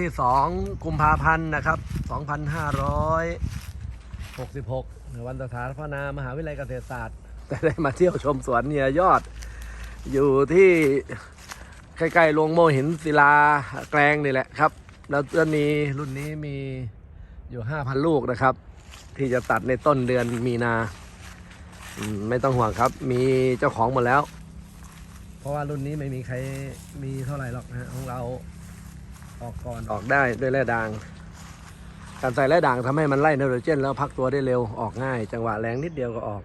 ที่สองกุมภาพันธ์นะครับ 2566ในวันสถาปนามหาวิทยาลัยเกษตรศาสตร์ แต่ได้มาเที่ยวชมสวนเนี่ยยอด อยู่ที่ใกล้ๆโรงโมหินศิลาแกลงนี่แหละครับ แล้วต้นนี้รุ่นนี้มีอยู่ 5,000 ลูกนะครับ ที่จะตัดในต้นเดือนมีนา ไม่ต้องห่วงครับ มีเจ้าของหมดแล้ว เพราะว่ารุ่นนี้ไม่มีใครมีเท่าไหร่หรอกนะฮะของเรา ออกก่อนออกได้ด้วยแร่ด่าง การใส่แร่ด่างทำให้มันไล่ไนโตรเจน แล้วพักตัวได้เร็วออกง่าย จังหวะแรงนิดเดียวก็ออก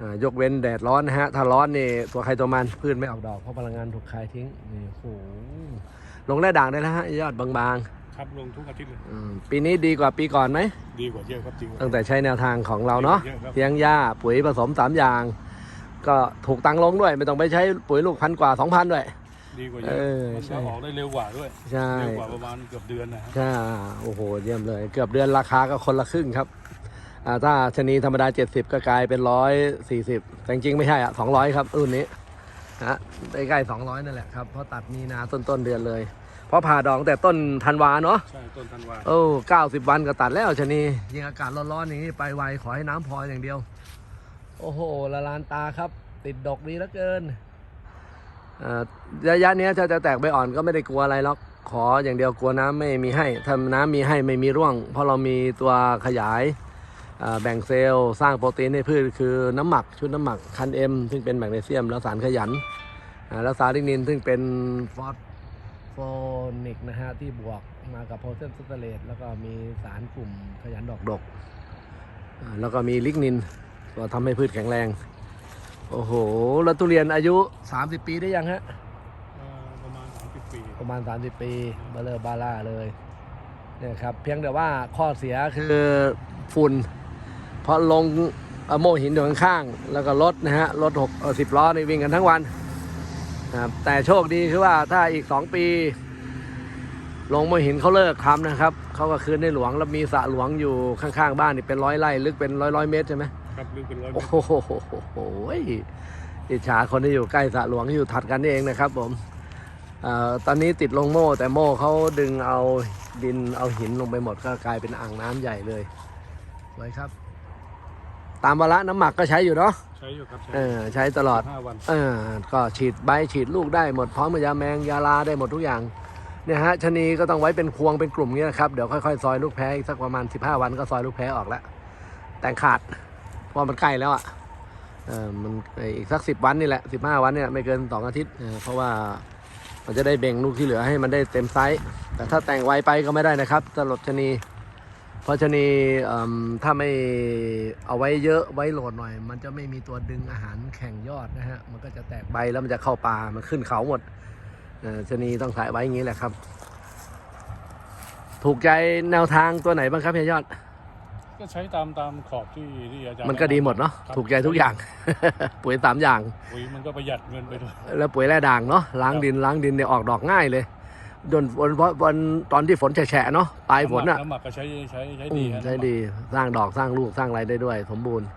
อายกเว้นแดดร้อนนะฮะ ถ้าร้อนนี่ตัวใครตัวมันพืชไม่ออกดอกเพราะพลังงานถูกคายทิ้งนี่โอ้โหลงแร่ด่างได้แล้วฮะยอดบางครับลงทุกอาทิตย์เลยๆอืมปีนี้ดีกว่าปีก่อนไหมดีกว่าเยอะครับจริงตั้งแต่ใช้แนวทางของเราเนาะเยอะครับเพียงหญ้าปุ๋ยผสมสามอย่าง ก็ถูกตังค์ลงด้วย ไม่ต้องไปใช้ปุ๋ยลูกพันกว่าสองพันด้วย ดีกว่าเยเออะอมันใช่จะออกได้เร็วกว่าด้วย ใช่ เร็วกว่าประมาณเกือบเดือนนะครับใช่โอ้โห เยี่ยมเลย เกือบเดือนราคาก็คนละครึ่งครับ อ่า ถ้าชะนีธรรมดา 70 ก็กลายเป็น 140 แต่จริงๆไม่ใช่อะ 200 ครับรุ่นนี้ฮะใกล้ๆ200 นั่นแหละครับ เพราะตัดมีนาต้นต้นๆเดือนเลย เพราะผ่าดองแต่ต้นธันวาเนาะ ใช่ต้นธันวา โอ้90วันก็ตัดแล้วชะนียิ่งอากาศร้อนๆอย่างนี้ไปไวขอให้น้ำพออย่างเดียว โอ้โห ละลานตาครับ ติดดอกดีเหลือเกินอ่า ระยะนี้ถ้าจะแตกใบอ่อนก็ไม่ได้กลัวอะไรหรอกขออย่างเดียวกลัวน้ำไม่มีให้ถ้าน้ำมีให้ไม่มีร่วง เพราะเรามีตัวขยายแบ่งเซลล์สร้างโปรตีนให้พืชคือน้ำหมักชุดน้ำหมักคันเอ็มซึ่งเป็นแมกนีเซียม แล้วสารขยันแล้วสารลิกนินซึ่งเป็นฟอสโฟนิกนะฮะที่บวกมากับโพแทสเซียมซัลเฟเลตแล้วก็มีสารกลุ่มขยันดอกดก แล้วก็มีลิกนินตัวทำให้พืชแข็งแรง โอ้โห แล้วทุเรียนอายุ 30 ปีได้ยังฮะ เอ่อประมาณ 30 ปี ประมาณ 30 ปีเบลเลอร์บาร่าเลยเนี่ยครับ เพียงแต่ว่าข้อเสียคือฝุ่น เพราะลงเอาโมหินอยู่ข้างๆแล้วก็รถนะฮะ รถหกสิบล้อนี่วิ่งกันทั้งวันนะครับแต่โชคดีคือว่าถ้าอีก 2 ปี ลงโมหินเขาเลิกทำนะครับ เขาก็คืนในหลวงแล้วมีสระหลวงอยู่ข้างๆ บ้านนี่เป็นร้อยไร่ลึกเป็นร้อยร้อยๆเมตรใช่ไหม ครับลึกเป็นร้อยเมโอ้ตรโหอิจฉาคนที่อยู่ใกล้สระหลวงที่อยู่ถัดกันนี่เองนะครับผมเออตอนนี้ติดลงโม่ แต่โม่เขาดึงเอาดินเอาหินลงไปหมดก็กลายเป็นอ่างน้ำใหญ่เลยไว้ครับ ตามวาระน้ำหมักก็ใช้อยู่เนาะใช้อยู่ครับใช้เออใช้ตลอด ห้าวันเออก็ฉีดใบฉีดลูกได้หมดพร้อมกับยาแมงยาลาได้หมดทุกอย่างเนี่ยฮะชะนีก็ต้องไว้เป็นพวงเป็นกลุ่มเงี้ยนะครับ เดี๋ยวค่อยๆ ซอยลูกแพ้อีกสักประมาณ 15 วันก็ซอยลูกแพ้ออกแล้วแต่งขาด เพราะมันใกล้แล้วอะเออมันอีกสักสิบวันนี่แหละสิบห้าวันเนี่ยไม่เกินสองอาทิตย์เพราะว่ามันจะได้เบ่งลูกที่เหลือให้มันได้เต็มไซส์แต่ถ้าแต่งไวไปก็ไม่ได้นะครับสลดชนีเพราะชนีเอิ่มถ้าไม่เอาไว้เยอะไว้โหลดหน่อย มันจะไม่มีตัวดึงอาหารแข่งยอดนะฮะมันก็จะแตกใบแล้วมันจะเข้าป่ามันขึ้นเขาหมดชนีต้องถ่ายไว้อย่างนี้แหละครับ ถูกใจแนวทางตัวไหนบ้างครับเฮียยอด ก็ใช้ตามตามขอบที่ที่อาจารย์มันก็ดีหมดเนาะครับถูกใจทุกอย่าง ปุ๋ยสามอย่าง ปุ๋ยมันก็ประหยัดเงินไปด้วย แล้วปุ๋ยแร่ด่างเนาะล้างดินล้างดินเนี่ยออกดอกง่ายเลยจนวันวันตอนที่ฝนแฉะๆเนาะปลายฝนอะ น้ำหมักก็ใช้ใช้ใช้อืดีมฮะใช้ดีสร้างดอกสร้างลูกสร้างอะไรได้ด้วย สมบูรณ์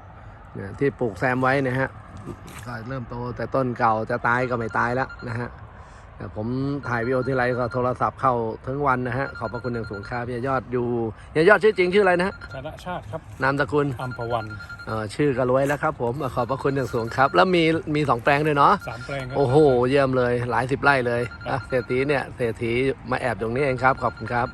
เนี่ยที่ปลูกแซมไว้เนะฮะก็เริ่มโตแต่ต้นเก่าจะตายก็ไม่ตายแล้วนะฮะแต่ ผมถ่ายวิดีโอที่ไรก็โทรศัพท์เข้าทั้งวันนะฮะ ขอบพระคุณอย่างสูงครับพี่ยอดอยู่พี่ยอดชื่อจริงชื่ออะไรนะฮะชนะชาติครับ นามสกุลอัมพวันเอ่อชื่อก็รวยแล้วครับผม ขอบพระคุณอย่างสูงครับ แล้วมีมีสองแปลงด้วยเนาะสามแปลงครัโอ้โห เยี่ยมเลย หลายสิบไร่เลยอะเศรษฐีเนี่ย เศรษฐีมาแอบตรงนี้เองครับ ขอบคุณครับ